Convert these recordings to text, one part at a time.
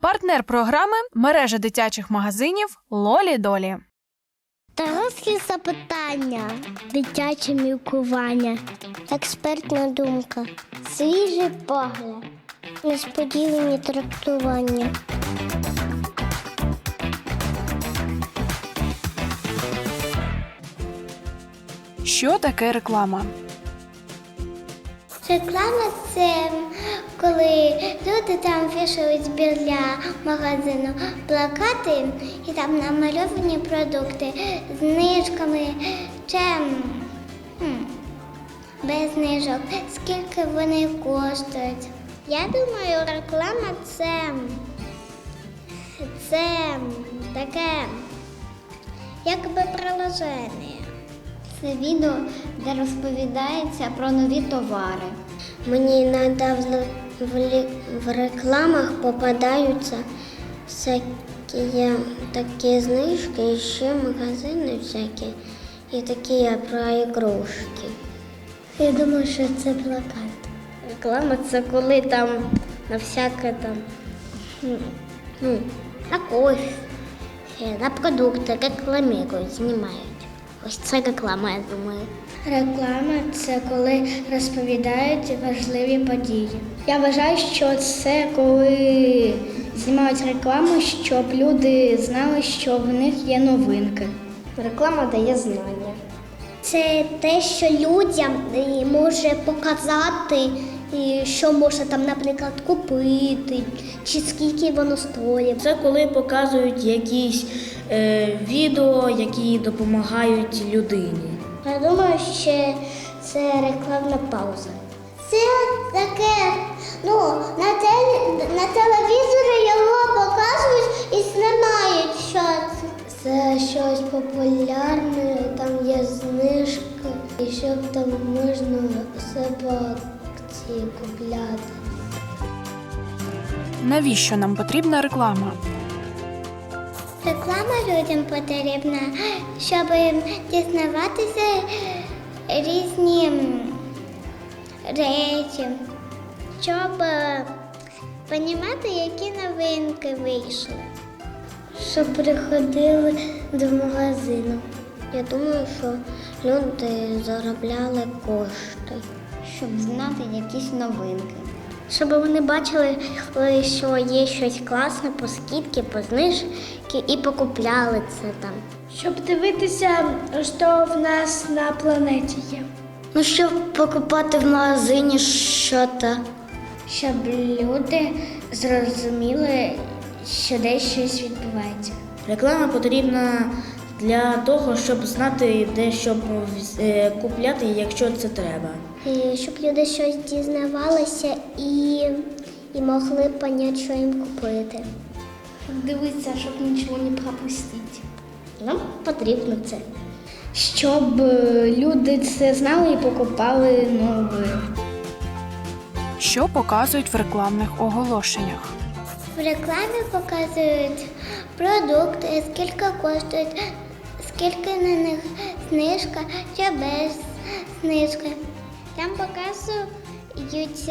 Партнер програми мережа дитячих магазинів Лолі Долі. Дорослі запитання, дитяче мілкування, експертна думка, свіжий погляд, несподівані трактування. Що таке реклама? Реклама це коли люди там вішають біля магазину плакати і там намальовані продукти з знижками чи м, без знижок, скільки вони коштують. Я думаю, реклама це, це таке якби приложення. Це відео, де розповідається про нові товари. Мені іноді в, рекламах попадаються всякі такі знижки, і ще магазини всякі, і такі про ігрушки. Я думаю, що це плакат. Реклама це коли там на всяке там ну, на кофе, на продукти рекламують, знімають. Ось це реклама, я думаю. Реклама це коли розповідають важливі події. Я вважаю, що це коли знімають рекламу, щоб люди знали, що в них є новинки. Реклама дає знання. Це те, що людям е, може показати, і що можна там, наприклад, купити, чи скільки воно стоїть. Це коли показують якісь е, відео, які допомагають людині. Я думаю, що це рекламна пауза. Це таке, ну, на, теле, на телевізорі його показують і знімають, що це. Це щось популярне, там є знижки, і щоб там можна все по акції купляти. Навіщо нам потрібна реклама? Реклама людям потрібна, щоб дізнаватися різні речі, щоб розуміти, які новинки вийшли. Щоб приходили до магазину. Я думаю, що люди заробляли кошти. Щоб знати якісь новинки. Щоб вони бачили, що є щось класне по скидки, по знижки і покупляли це там. Щоб дивитися, що в нас на планеті є. Ну, щоб покупати в магазині що-то. Щоб люди зрозуміли, що десь щось відбувається. Реклама потрібна для того, щоб знати, де що е, купляти, якщо це треба. І щоб люди щось дізнавалися і, і могли поняти, що їм купити. Дивитися, щоб нічого не пропустити. Нам потрібно це. Щоб е, люди це знали і покупали нове. Що показують в рекламних оголошеннях? В рекламі показують продукти, скільки коштують, скільки на них знижка чи без знижки. Там показують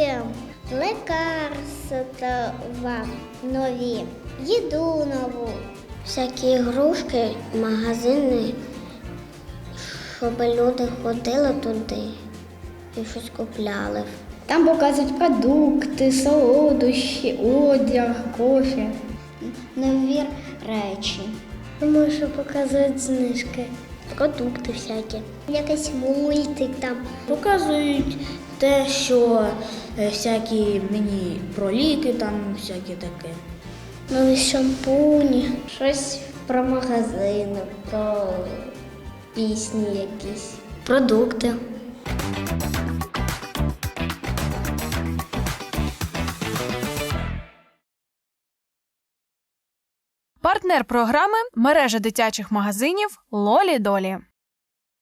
лекарства нові, їду нову. Всякі ігрушки, магазини, щоб люди ходили туди і щось купляли. Там показують продукти, солодощі, одяг, кофе. нові речі. Думаю, що показують знижки. Продукти всякі. Якийсь мультик там. Показують те, що е, всякі мені про ліки, там всяке таке. Нові шампуні. Щось про магазини, про пісні якісь. Продукти. Партнер програми мережа дитячих магазинів Лолі Долі.